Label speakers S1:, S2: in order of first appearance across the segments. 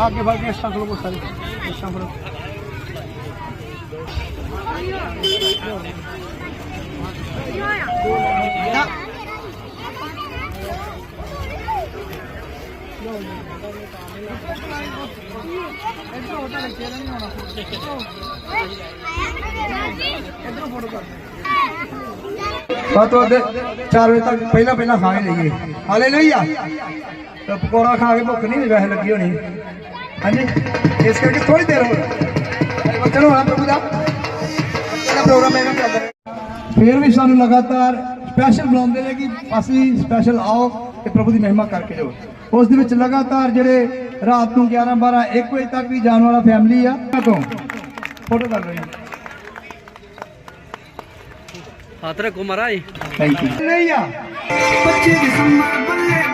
S1: आगे बढ़ के स्टाफ को सारी।
S2: तो चार बजे तक, पहला पहला खा लेंगे हाले नहीं आ ਤੇ ਪਕੌੜਾ ਖਾ ਕੇ ਭੁੱਖ ਨਹੀਂ ਵੈਸੇ ਲੱਗੀ ਹੋਣੀ। ਹਾਂਜੀ ਇਸ ਕਰਕੇ ਥੋੜੀ ਦੇਰ ਹੋਰ। ਚਲੋ ਹੋਣਾ ਪ੍ਰਭੂ ਦਾ। ਕਿਹੜਾ ਪ੍ਰੋਗਰਾਮ ਹੈਗਾ ਚੱਲਦਾ। ਫਿਰ ਵੀ ਸਾਨੂੰ ਲਗਾਤਾਰ ਸਪੈਸ਼ਲ ਬੁਲਾਉਂਦੇ ਨੇ ਕਿ ਅਸੀਂ ਸਪੈਸ਼ਲ ਆਓ ਤੇ ਪ੍ਰਭੂ ਦੀ ਮਹਿਮਾ ਕਰਕੇ ਜਾਓ। ਉਸ ਦੇ ਵਿੱਚ ਲਗਾਤਾਰ ਜਿਹੜੇ ਰਾਤ ਨੂੰ 11 12 1 ਵਜੇ ਤੱਕ ਵੀ ਜਾਣ ਵਾਲਾ ਫੈਮਿਲੀ ਆ ਤੋਂ ਫੋਟੋ ਕਰ ਰਹੀ
S3: ਹੱਥ ਰੱਖੋ ਮਹਾਰਾਜ
S2: ਥੈਂਕ ਯੂ ਨਹੀਂ ਆ। 25 ਦਸੰਬਰ ਬੱਲੇ ਬੱਲੇ ਬੱਲੇ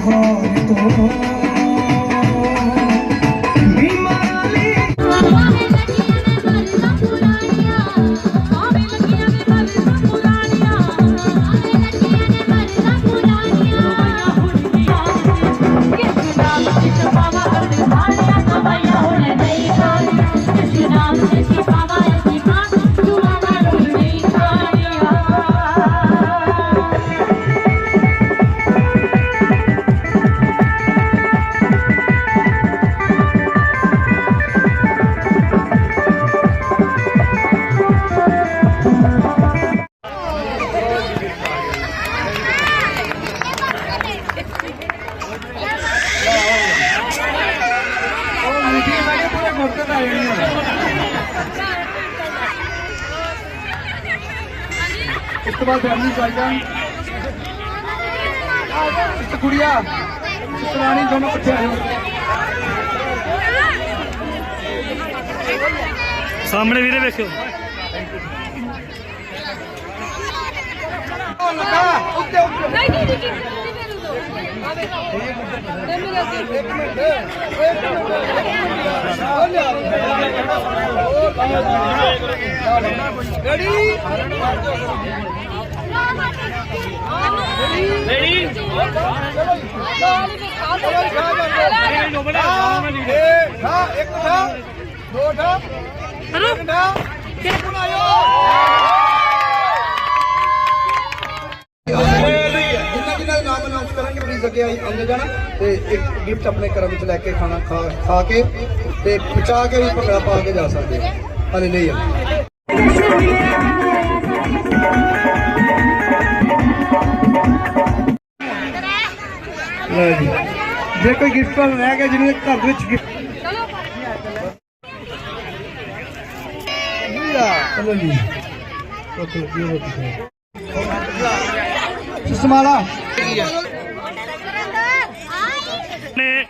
S2: home. ਤੋਂ ਬਾਅਦ ਫੈਮਿਲੀ ਚੱਲ ਜਾਣ ਇੱਕ ਕੁੜੀਆ। ਇੱਕ ਰਾਣੀ ਦੋਨੋਂ ਇਕੱਠੇ ਆ ਜਾਓ
S3: ਸਾਹਮਣੇ ਵੀਰੇ ਵੇਖਿਓ।
S2: ਉੱਤੇ ਉੱਤੇ
S4: ਨਹੀਂ ਨਹੀਂ ਨਹੀਂ
S2: ਰੈਡੀ ਤੇ ਇੱਕ ਗਿਫਟ ਆਪਣੇ ਘਰਾਂ ਵਿੱਚ ਲੈ ਕੇ ਖਾਣਾ ਖਾ ਖਾ ਕੇ ਤੇ ਪਹੁੰਚਾ ਕੇ ਵੀ ਭੰਗੜਾ ਪਾ ਕੇ ਜਾ ਸਕਦੇ ਹਾਲੇ ਨਹੀਂ ਹਾਲੇਲੂਇਆ। ਲੈ ਜੀ। ਜੇ ਕੋਈ ਗਿਫਟ ਰਹਿ ਗਿਆ ਜਿਹਨੂੰ ਘਰ ਵਿੱਚ ਗਿਫਟ ਚਲੋ ਜੀ। ਰੋਕ ਲੱਗੀ ਰੋਕ ਸਸਮਾਲਾ।
S3: ਨੇ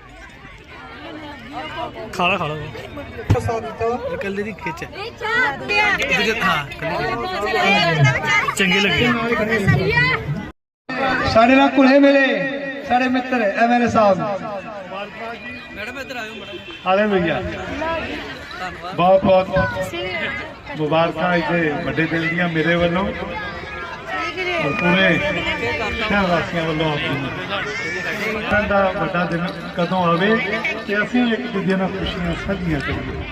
S3: ਖਾਲਾ ਖਾਲਾ ਕੱਲੇ ਦੀ ਖਿੱਚ
S4: ਇਹ
S3: ਹਾਂ ਚੰਗੇ ਲੱਗੇ।
S2: ਸਾਡੇ ਨਾਲ ਕੁਲੇ ਮਿਲੇ। ਸਾਡੇ ਮਿੱਤਰ ਐਮਐਲਏ ਸਾਹਿਬ।
S3: ਮੈਡਮ ਇੱਧਰ ਆਇਓ ਮੈਡਮ।
S5: ਹਾਲੇਲੂਇਆ ਬਹੁਤ ਬਹੁਤ ਮੁਬਾਰਕਾਂ ਇੱਥੇ ਵੱਡੇ ਦਿਲ ਦੀਆਂ ਮੇਰੇ ਵੱਲੋਂ। ਔਰ ਪੂਰੇ ਸ਼ਹਿਰ ਵਾਸੀਆਂ ਵੱਲੋਂ ਆਪ ਨੂੰ। ਦਾ ਵੱਡਾ ਦਿਨ ਕਦੋਂ ਆਵੇ ਤੇ ਅਸੀਂ ਇੱਕ ਦੂਜੇ ਨਾਲ ਖੁਸ਼ੀਆਂ ਸਾਂਝੀਆਂ ਕਰੀਏ।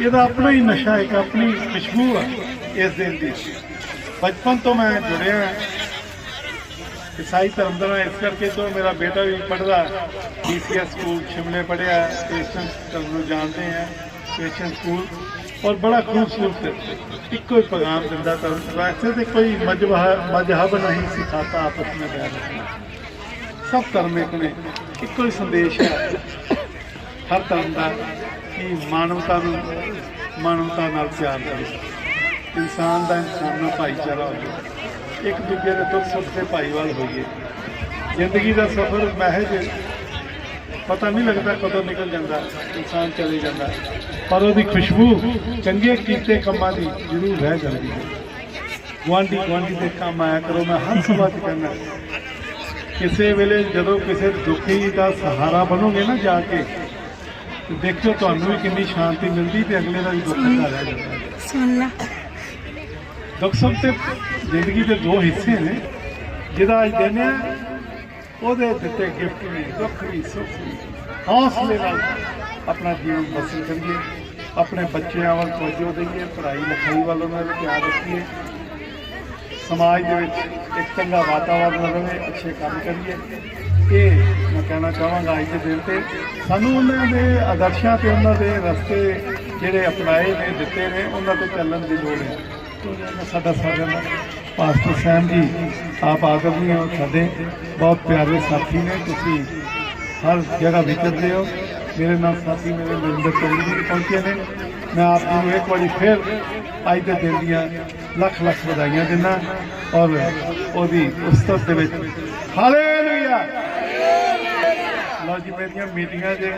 S5: ਇਹਦਾ ਆਪਣਾ ਹੀ ਨਸ਼ਾ ਇੱਕ ਆਪਣੀ ਖੁਸ਼ਬੂ ਆ ਇਸ ਦਿਨ ਦੀ। ਬਚਪਨ ਤੋਂ ਮੈਂ ਜੁੜਿਆ ਈਸਾਈ ਧਰਮ ਦਾ ਮੈਂ ਇਸ ਕਰਕੇ ਤੋਂ ਮੇਰਾ ਬੇਟਾ ਵੀ ਪੜ੍ਹਦਾ ਬੀਸੀਐਸ ਸਕੂਲ ਸ਼ਿਮਲੇ ਪੜ੍ਹਿਆ ਕ੍ਰਿਸਚਨ ਧਰਮ ਨੂੰ ਜਾਣਦੇ ਆ ਕ੍ਰਿਸਚਨ ਸਕੂਲ ਔਰ ਬੜਾ ਖੂਬਸੂਰਤ ਇੱਕੋ ਹੀ ਪੈਗਾਮ ਦਿੰਦਾ ਧਰਮ ਵੈਸੇ ਤੇ ਕੋਈ ਮਜਹਬ ਮਜਹਬ ਨਹੀਂ ਸਿਖਾਤਾ ਆਪਸ ਵਿੱਚ ਪਿਆਰ ਸਭ ਧਰਮ ਇੱਕ ਨੇ। ਇੱਕੋ ਹੀ ਸੰਦੇਸ਼ ਹੈ। ਹਰ ਧਰਮ ਦਾ ਕਿ ਮਾਨਵਤਾ ਨੂੰ, ਮਾਨਵਤਾ ਨਾਲ ਪਿਆਰ ਕਰੋ। ਇਨਸਾਨ ਦਾ ਇਨਸਾਨ ਨਾਲ ਭਾਈਚਾਰਾ ਹੋਵੇ। ਇੱਕ ਦੂਜੇ ਦੇ ਦੁੱਖ ਸੁੱਖ ਦੇ ਭਾਈਵਾਲ ਹੋਈਏ। ਜ਼ਿੰਦਗੀ ਦਾ ਸਫ਼ਰ ਮਹਿਜ ਪਤਾ ਨਹੀਂ ਲੱਗਦਾ ਕਦੋਂ ਨਿਕਲ ਜਾਂਦਾ, ਇਨਸਾਨ ਚਲੇ ਜਾਂਦਾ। ਪਰ ਉਹਦੀ ਖੁਸ਼ਬੂ ਚੰਗੇ ਕੀਤੇ ਕੰਮਾਂ ਦੀ ਜ਼ਰੂਰ ਰਹਿ ਜਾਂਦੀ ਹੈ। ਗੁਆਂਢੀ ਗੁਆਂਢੀ ਦੇ ਕੰਮ ਆਇਆ ਕਰੋ, ਮੈਂ ਹਰ ਸਭਾ 'ਚ ਕਹਿੰਦਾ, ਕਿਸੇ ਵੇਲੇ ਜਦੋਂ ਕਿਸੇ ਦੁਖੀ ਦਾ ਸਹਾਰਾ ਬਣੋਗੇ ਨਾ ਜਾ ਕੇ, ਤੇ ਦੇਖਿਓ ਤੁਹਾਨੂੰ ਵੀ ਕਿੰਨੀ ਸ਼ਾਂਤੀ ਮਿਲਦੀ ਤੇ ਅਗਲੇ ਦਾ ਵੀ ਦੁੱਖ ਹਟਾ ਰਹਿ ਜਾਂਦਾ।
S6: ਸੁਣ ਲਾ।
S5: ਦੁੱਖ ਸੁੱਖ ਤੇ ਜ਼ਿੰਦਗੀ ਦੇ ਦੋ ਹਿੱਸੇ ਨੇ, ਜਿਹਦਾ ਅੱਜ ਦਿਨ ਹੈ, ਉਹਦੇ ਦਿੱਤੇ ਗਿਫਟ ਵੀ, ਦੁੱਖ ਵੀ, ਸੁੱਖ ਵੀ। ਹੌਸਲੇ ਨਾਲ ਆਪਣਾ ਜੀਵਨ ਬਸਰ ਕਰੀਏ, ਆਪਣੇ ਬੱਚਿਆਂ ਵੱਲ ਤਵੱਜੋ ਦੇਈਏ, ਪੜ੍ਹਾਈ ਲਿਖਾਈ ਵੱਲ ਉਹਨਾਂ ਦਾ ਧਿਆਨ ਰੱਖੀਏ। ਸਮਾਜ ਦੇ ਵਿੱਚ ਇੱਕ ਚੰਗਾ ਵਾਤਾਵਰਨ ਰਹੇ ਅੱਛੇ ਕੰਮ ਕਰੀਏ। ਇਹ ਮੈਂ ਕਹਿਣਾ ਚਾਹਾਂਗਾ ਅੱਜ ਦੇ ਦਿਨ ਤੇ, ਸਾਨੂੰ ਉਹਨਾਂ ਦੇ ਆਦਰਸ਼ਾਂ ਤੇ ਉਹਨਾਂ ਦੇ ਰਸਤੇ ਜਿਹੜੇ ਅਪਣਾਏ ਨੇ, ਦਿੱਤੇ ਨੇ, ਉਹਨਾਂ ਤੇ ਚੱਲਣ ਦੀ ਲੋੜ ਹੈ। ਸਾਡਾ ਸਾਰਿਆਂ ਦਾ ਪਾਸਟਰ ਸੈਮ ਜੀ, ਆਪ ਆਦਮੀ ਹੋ ਸਾਡੇ ਬਹੁਤ ਪਿਆਰੇ ਸਾਥੀ ਨੇ, ਤੁਸੀਂ ਹਰ ਜਗ੍ਹਾ ਵਿਚਰਦੇ ਹੋ। ਮੇਰੇ ਨਾਲ ਸਾਥੀ ਮੇਰੇ ਮਿੰਦਰ ਚੰਗੀ ਪਹੁੰਚੇ ਨੇ। ਮੈਂ ਆਪ ਜੀ ਨੂੰ ਇੱਕ ਵਾਰੀ ਫਿਰ ਅੱਜ ਦੇ ਦਿਨ ਦੀਆਂ ਲੱਖ ਲੱਖ ਵਧਾਈਆਂ ਦਿੰਦਾ ਔਰ ਉਹਦੀ ਉਸਤਤ ਦੇ ਵਿੱਚ ਹਾਲੇਲੂਇਆ! ਲਓ ਜੀ ਮੇਰੀਆਂ ਮੀਟਿੰਗਾਂ ਜੇ,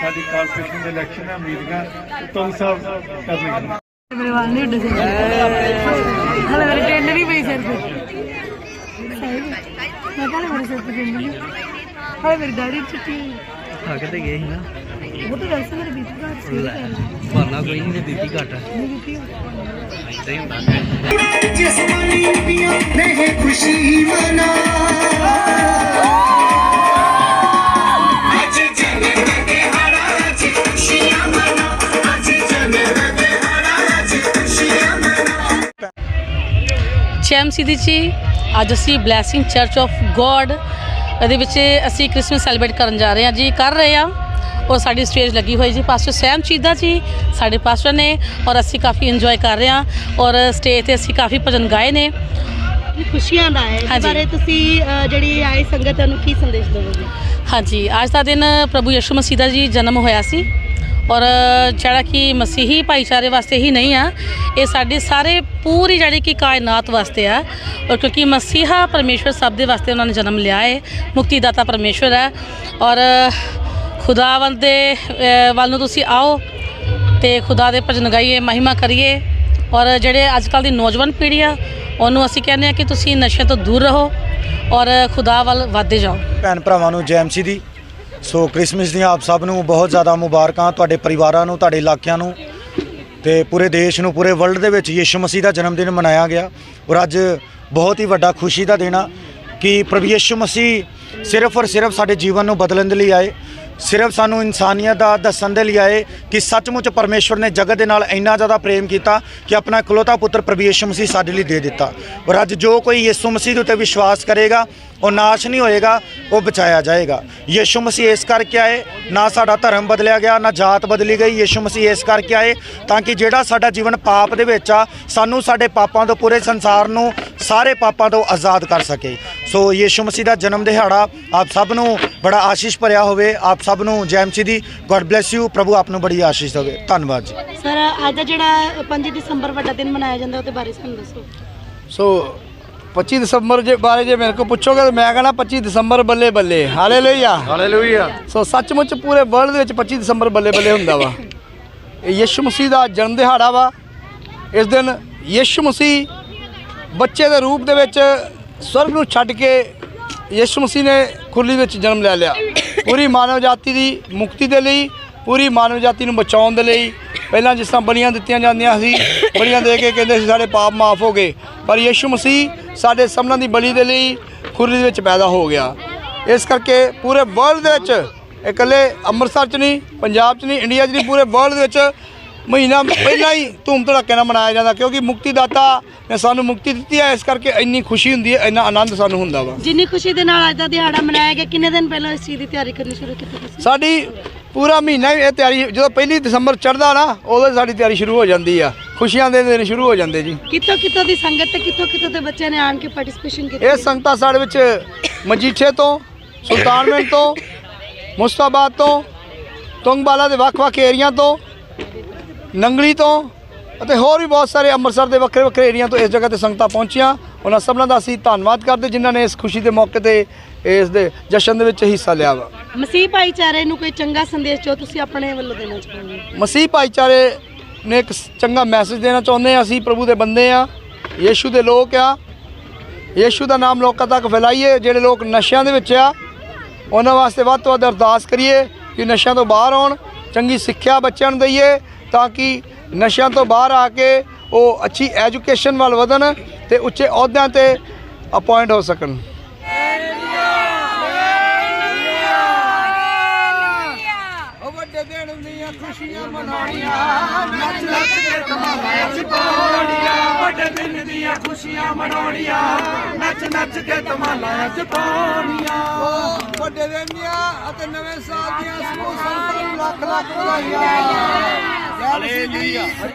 S5: ਸਾਡੀ ਕਾਰਪੋਰੇਸ਼ਨ ਦੇ ਇਲੈਕਸ਼ਨ ਹੈ ਮੀਟਿੰਗਾਂ, ਤੁਮ ਸਭ ਕਰਨਗੇ
S6: ਮੇਰੇ ਵਾਲ ਨਹੀਂ ਉੱਡੇ ਸੀ। ਹਲੇ ਮੇਰੇ ਟੈਂਡ ਨਹੀਂ ਪਈ ਸਿਰ ਤੇ। ਮੈਂ ਕਹਿੰਦਾ ਮੇਰੇ ਸਿਰ ਤੇ ਟੈਂਡ ਨਹੀਂ। ਹਲੇ ਮੇਰੀ ਦਾੜੀ ਚਿੱਟੀ
S7: ਆ ਕੇ ਤੇ ਗਏ ਸੀ ਨਾ।
S6: ਉਹ ਤਾਂ ਵੈਸੇ ਮੇਰੇ ਬੀਪੀ ਘੱਟ ਸੀ।
S7: ਭਰਨਾ ਕੋਈ ਨਹੀਂ ਤੇ ਬੀਪੀ ਘੱਟ
S6: ਮੇਰੀ ਬੀਪੀ
S7: ਇਦਾਂ ਹੀ ਹੁੰਦਾ।
S8: ਜਿਸਮਾਨੀ ਪਿਆ ਨਹੀਂ ਖੁਸ਼ੀ ਮਨਾ।
S9: ਸਿਟੀ 'ਚ ਅੱਜ ਅਸੀਂ ਬਲੈਸਿੰਗ ਚਰਚ ਆਫ ਗੋਡ ਇਹਦੇ ਵਿੱਚ ਅਸੀਂ ਕ੍ਰਿਸਮਸ ਸੈਲੀਬ੍ਰੇਟ ਕਰਨ ਜਾ ਰਹੇ ਹਾਂ ਜੀ ਕਰ ਰਹੇ ਹਾਂ। ਔਰ ਸਾਡੀ ਸਟੇਜ ਲੱਗੀ ਹੋਈ ਜੀ ਪਾਸਟਰ ਸੈਮ ਚੀਦਾ ਜੀ ਸਾਡੇ ਪਾਸਟਰ ਨੇ ਔਰ ਅਸੀਂ ਕਾਫੀ ਇੰਜੋਏ ਕਰ ਰਹੇ ਹਾਂ ਔਰ ਸਟੇਜ ਤੇ ਅਸੀਂ ਕਾਫੀ ਭਜਨ ਗਾਏ ਨੇ।
S10: ਖੁਸ਼ੀਆਂ ਦਾ ਹੈ ਇਸ
S9: ਹਾਂਜੀ।
S10: ਬਾਰੇ ਤੁਸੀਂ ਅ, ਜਿਹੜੀ ਆਈ ਸੰਗਤ ਨੂੰ ਕੀ ਸੰਦੇਸ਼ ਦੇਵੋਗੇ?
S9: ਹਾਂਜੀ ਅੱਜ ਦਾ ਦਿਨ ਪ੍ਰਭੂ ਯਿਸੂ ਮਸੀਹ ਦਾ ਜੀ ਜਨਮ ਹੋਇਆ ਸੀ। ਔਰ ਜਿਹੜਾ ਕਿ ਮਸੀਹੀ ਭਾਈਚਾਰੇ ਵਾਸਤੇ ਹੀ ਨਹੀਂ ਆ, ਇਹ ਸਾਡੇ ਸਾਰੇ ਪੂਰੀ ਜਿਹੜੀ ਕਿ ਕਾਇਨਾਤ ਵਾਸਤੇ ਆ। ਔਰ ਕਿਉਂਕਿ ਮਸੀਹਾ ਪਰਮੇਸ਼ਵਰ ਸਭ ਦੇ ਵਾਸਤੇ ਉਹਨਾਂ ਨੇ ਜਨਮ ਲਿਆ ਹੈ ਮੁਕਤੀ ਦਾਤਾ ਪਰਮੇਸ਼ਵਰ ਹੈ। ਔਰ ਖੁਦਾਵੰਦ ਦੇ ਵੱਲ ਨੂੰ ਤੁਸੀਂ ਆਓ ਤੇ ਖੁਦਾ ਦੇ ਭਜਨ ਗਾਈਏ, ਮਹਿਮਾ ਕਰੀਏ। ਔਰ ਜਿਹੜੇ ਅੱਜ ਕੱਲ ਦੀ ਨੌਜਵਾਨ ਪੀੜ੍ਹੀ ਆ, ਉਹਨੂੰ ਅਸੀਂ ਕਹਿੰਦੇ ਆ ਕਿ ਤੁਸੀਂ ਨਸ਼ੇ ਤੋਂ ਦੂਰ ਰਹੋ ਔਰ ਖੁਦਾ ਵੱਲ ਵਧਦੇ ਜਾਓ।
S11: ਭੈਣ ਭਰਾਵਾਂ ਨੂੰ ਜੈਮਸੀ ਦੀ ਸੋ ਕ੍ਰਿਸਮਸ ਦੀਆਂ ਆਪ ਸਭ ਨੂੰ ਬਹੁਤ ਜ਼ਿਆਦਾ ਮੁਬਾਰਕਾਂ ਤੁਹਾਡੇ ਪਰਿਵਾਰਾਂ ਨੂੰ, ਤੁਹਾਡੇ ਇਲਾਕਿਆਂ ਨੂੰ ਤੇ ਪੂਰੇ ਦੇਸ਼ ਨੂੰ, ਪੂਰੇ ਵਰਲਡ ਦੇ ਵਿੱਚ ਯਿਸੂ ਮਸੀਹ ਦਾ ਜਨਮ ਦਿਨ ਮਨਾਇਆ ਗਿਆ ਔਰ ਅੱਜ ਬਹੁਤ ਹੀ ਵੱਡਾ ਖੁਸ਼ੀ ਦਾ ਦਿਨ ਆ ਕਿ ਪ੍ਰਭੂ ਯਿਸੂ ਮਸੀਹ ਸਿਰਫ ਔਰ ਸਿਰਫ ਸਾਡੇ ਜੀਵਨ ਨੂੰ ਬਦਲਣ ਦੇ ਲਈ ਆਏ, ਸਿਰਫ ਸਾਨੂੰ ਇਨਸਾਨੀਅਤ ਦਾ ਦੱਸਣ ਦੇ ਲਈ ਆਏ ਕਿ ਸੱਚਮੁੱਚ ਪਰਮੇਸ਼ਵਰ ਨੇ ਜਗਤ ਦੇ ਨਾਲ ਇੰਨਾ ਜ਼ਿਆਦਾ ਪ੍ਰੇਮ ਕੀਤਾ ਕਿ ਆਪਣਾ ਇਕਲੌਤਾ ਪੁੱਤਰ ਪ੍ਰਭੂ ਯਿਸੂ ਮਸੀਹ ਸਾਡੇ ਲਈ ਦੇ ਦਿੱਤਾ ਔਰ ਅੱਜ ਜੋ ਕੋਈ ਯਿਸੂ ਮਸੀਹ ਦੇ ਉੱਤੇ ਵਿਸ਼ਵਾਸ ਕਰੇਗਾ ਉਹ ਨਾਸ਼ ਨਹੀਂ ਹੋਏਗਾ ਉਹ ਬਚਾਇਆ ਜਾਏਗਾ। ਯਿਸੂ ਮਸੀਹ ਇਸ ਕਰਕੇ ਆਏ ਨਾ ਸਾਡਾ ਧਰਮ ਬਦਲਿਆ ਗਿਆ ਨਾ ਜਾਤ ਬਦਲੀ ਗਈ। ਯਿਸੂ ਮਸੀਹ ਇਸ ਕਰਕੇ ਆਏ ਤਾਂ ਕਿ ਜਿਹੜਾ ਸਾਡਾ ਜੀਵਨ ਪਾਪ ਦੇ ਵਿੱਚ ਆ ਸਾਨੂੰ ਸਾਡੇ ਪਾਪਾਂ ਤੋਂ ਪੂਰੇ ਸੰਸਾਰ ਨੂੰ ਸਾਰੇ ਪਾਪਾਂ ਤੋਂ ਆਜ਼ਾਦ ਕਰ ਸਕੇ। ਸੋ ਯਿਸੂ ਮਸੀਹ ਦਾ ਜਨਮ ਦਿਹਾੜਾ ਆਪ ਸਭ ਨੂੰ ਬੜਾ ਆਸ਼ੀਸ਼ ਭਰਿਆ ਹੋਵੇ। ਆਪ ਸਭ ਨੂੰ ਜੈ ਮਸੀਹ ਦੀ ਗੋਡ ਬlesਸ ਯੂ ਪ੍ਰਭੂ ਆਪ ਨੂੰ ਬੜੀ ਆਸ਼ੀਸ਼ ਦੇਵੇ। ਧੰਨਵਾਦ ਜੀ।
S10: ਸਰ ਅੱਜ ਦਾ ਜਿਹੜਾ 5 ਦਸੰਬਰ ਵੱਡਾ ਦਿਨ ਮਨਾਇਆ ਜਾਂਦਾ ਉਹਦੇ ਬਾਰੇ ਸਾਨੂੰ ਦੱਸੋ।
S2: ਸੋ 25 ਦਸੰਬਰ ਦੇ ਬਾਰੇ ਜੇ ਮੇਰੇ ਕੋਲ ਪੁੱਛੋਗੇ ਤਾਂ ਮੈਂ ਕਹਣਾ 25 ਦਸੰਬਰ ਬੱਲੇ ਬੱਲੇ। ਹਾਲੇਲੂਇਆ। ਹਾਲੇਲੂਇਆ। ਸੋ ਸੱਚਮੁੱਚ ਪੂਰੇ ਵਰਲਡ ਦੇ ਵਿੱਚ 25 ਦਸੰਬਰ ਬੱਲੇ ਬੱਲੇ ਹੁੰਦਾ ਵਾ। ਇਹ ਯਿਸੂ ਮਸੀਹ ਦਾ ਜਨਮ ਦਿਹਾੜਾ ਵਾ। ਇਸ ਦਿਨ ਯਿਸੂ ਮਸੀਹ ਬੱਚੇ ਦੇ ਰੂਪ ਦੇ ਵਿੱਚ ਸਵਰਗ ਨੂੰ ਛੱਡ ਕੇ ਯਿਸੂ ਮਸੀਹ ਨੇ ਖੁਰਲੀ ਵਿੱਚ ਜਨਮ ਲੈ ਲਿਆ। ਪੂਰੀ ਮਾਨਵ ਜਾਤੀ ਦੀ ਮੁਕਤੀ ਦੇ ਲਈ ਪੂਰੀ ਮਾਨਵ ਜਾਤੀ ਨੂੰ ਬਚਾਉਣ ਦੇ ਲਈ। ਪਹਿਲਾਂ ਜਿਸ ਤਰ੍ਹਾਂ ਬਲੀਆਂ ਦਿੱਤੀਆਂ ਜਾਂਦੀਆਂ ਸੀ ਬਲੀਆਂ ਦੇ ਕੇ ਕਹਿੰਦੇ ਸੀ ਸਾਡੇ ਪਾਪ ਮਾਫ ਹੋ ਗਏ। ਪਰ ਯਿਸੂ ਮਸੀਹ ਸਾਡੇ ਸਭਨਾਂ ਦੀ ਬਲੀ ਦੇ ਲਈ ਖੁਰਲੀ ਦੇ ਵਿੱਚ ਪੈਦਾ ਹੋ ਗਿਆ। ਇਸ ਕਰਕੇ ਪੂਰੇ ਵਰਲਡ ਦੇ ਵਿੱਚ ਇਕੱਲੇ ਅੰਮ੍ਰਿਤਸਰ 'ਚ ਨਹੀਂ ਪੰਜਾਬ 'ਚ ਨਹੀਂ ਇੰਡੀਆ 'ਚ ਨਹੀਂ ਪੂਰੇ ਵਰਲਡ ਦੇ ਵਿੱਚ ਮਹੀਨਾ ਪਹਿਲਾਂ ਹੀ ਧੂਮ ਧੜੱਕੇ ਨਾਲ ਮਨਾਇਆ ਜਾਂਦਾ ਕਿਉਂਕਿ ਮੁਕਤੀਦਾਤਾ ਨੇ ਸਾਨੂੰ ਮੁਕਤੀ ਦਿੱਤੀ ਹੈ। ਇਸ ਕਰਕੇ ਇੰਨੀ ਖੁਸ਼ੀ ਹੁੰਦੀ ਹੈ ਇੰਨਾ ਆਨੰਦ ਸਾਨੂੰ ਹੁੰਦਾ ਵਾ।
S10: ਜਿੰਨੀ ਖੁਸ਼ੀ ਦੇ ਨਾਲ ਅੱਜ ਦਾ ਦਿਹਾੜਾ ਮਨਾਇਆ ਗਿਆ ਕਿੰਨੇ ਦਿਨ ਪਹਿਲਾਂ ਇਸ ਚੀਜ਼ ਦੀ ਤਿਆਰੀ ਕਰਨੀ ਸ਼ੁਰੂ ਕੀਤੀ ਤੁਸੀਂ?
S2: ਸਾਡੀ ਪੂਰਾ ਮਹੀਨਾ ਹੀ ਇਹ ਤਿਆਰੀ ਜਦੋਂ ਪਹਿਲੀ ਦਸੰਬਰ ਚੜ੍ਹਦਾ ਨਾ ਉਦੋਂ ਸਾਡੀ ਤਿਆਰੀ ਸ਼ੁਰੂ ਹੋ ਜਾਂਦੀ ਆ। ਖੁਸ਼ੀਆਂ ਦੇ ਦਿਨ ਸ਼ੁਰੂ ਹੋ ਜਾਂਦੇ ਜੀ।
S10: ਕਿੱਥੋਂ ਕਿੱਥੋਂ ਦੀ ਸੰਗਤ ਤੇ ਕਿੱਥੋਂ ਕਿੱਥੋਂ ਦੇ ਬੱਚਿਆਂ ਨੇ ਆਣ ਕੇ ਪਾਰਟਿਸਿਪੇਸ਼ਨ ਕੀਤੀ?
S2: ਇਹ ਸੰਗਤਾਂ ਸਾਡੇ ਵਿੱਚ ਮਜੀਠੇ ਤੋਂ ਸੁਲਤਾਨਵਿੰਡ ਤੋਂ ਮੁਸਤਾਬਾਦ ਤੋਂ ਤੁੰਗਬਾਲਾ ਦੇ ਵੱਖ-ਵੱਖ ਏਰੀਆ ਤੋਂ ਨੰਗਲੀ ਤੋਂ ਅਤੇ ਹੋਰ ਵੀ ਬਹੁਤ ਸਾਰੇ ਅੰਮ੍ਰਿਤਸਰ ਦੇ ਵੱਖਰੇ ਵੱਖਰੇ ਏਰੀਆ ਤੋਂ ਇਸ ਜਗ੍ਹਾ ਤੇ ਸੰਗਤਾਂ ਪਹੁੰਚੀਆਂ। ਉਹਨਾਂ ਸਭਨਾਂ ਦਾ ਅਸੀਂ ਧੰਨਵਾਦ ਕਰਦੇ ਜਿਨ੍ਹਾਂ ਨੇ ਇਸ ਖੁਸ਼ੀ ਦੇ ਮੌਕੇ ਤੇ ਇਸ ਦੇ ਜਸ਼ਨ ਦੇ ਵਿੱਚ ਹਿੱਸਾ ਲਿਆ ਵਾ।
S10: ਮਸੀਹ ਭਾਈਚਾਰੇ ਨੂੰ ਕੋਈ ਚੰਗਾ ਸੰਦੇਸ਼ ਜੋ ਤੁਸੀਂ ਆਪਣੇ ਵੱਲੋਂ ਦੇਣਾ ਚਾਹੁੰਦੇ ਹੋ?
S2: ਮਸੀਹ ਭਾਈਚਾਰੇ ਨੇ ਇੱਕ ਚੰਗਾ ਮੈਸੇਜ ਦੇਣਾ ਚਾਹੁੰਦੇ ਆ ਅਸੀਂ ਪ੍ਰਭੂ ਦੇ ਬੰਦੇ ਆ ਯੀਸ਼ੂ ਦੇ ਲੋਕ ਆ। ਯੀਸ਼ੂ ਦਾ ਨਾਮ ਲੋਕਾਂ ਤੱਕ ਫੈਲਾਈਏ ਜਿਹੜੇ ਲੋਕ ਨਸ਼ਿਆਂ ਦੇ ਵਿੱਚ ਆ ਉਹਨਾਂ ਵਾਸਤੇ ਵੱਧ ਤੋਂ ਵੱਧ ਅਰਦਾਸ ਕਰੀਏ ਕਿ ਨਸ਼ਿਆਂ ਤੋਂ ਬਾਹਰ ਆਉਣ ਚੰਗੀ ਸਿੱਖਿਆ ਬੱਚਿਆਂ ਨੂੰ ਦਈਏ ਤਾਂ ਕਿ ਨਸ਼ਿਆਂ ਤੋਂ ਬਾਹਰ ਆ ਕੇ ਉਹ ਅੱਛੀ ਐਜੂਕੇਸ਼ਨ ਵੱਲ ਵਧਣ ਤੇ ਉੱਚੇ ਅਹੁਦਿਆਂ ਤੇ ਅਪਾਇੰਟ ਹੋ ਸਕਣ ਵੱਡੇ ਦਿਨ ਦੀਆਂ ਖੁਸ਼ੀਆਂ ਮਨਾਉਣੀਆਂ ਨੱਚ ਨੱਚ ਕੇ ਧਮਾਲਾਂ ਚ ਪਾਉਣੀਆਂ ਵੱਡੇ ਦਿਨ ਦੀਆਂ ਖੁਸ਼ੀਆਂ ਮਨਾਉਣੀਆਂ ਨੱਚ ਨੱਚ ਕੇ ਧਮਾਲਾਂ ਚ ਪਾਉਣੀਆਂ। ਵੱਡੇ ਦਿਨ ਦੀਆਂ ਅਤੇ ਨਵੇਂ ਸਾਲ ਦੀਆਂ ਸਮੂਹ ਸੰਤਾਂ ਨੂੰ ਲੱਖ ਲੱਖ ਵਧਾਈਆਂ। ਹਾਲੇਲੂਇਆ।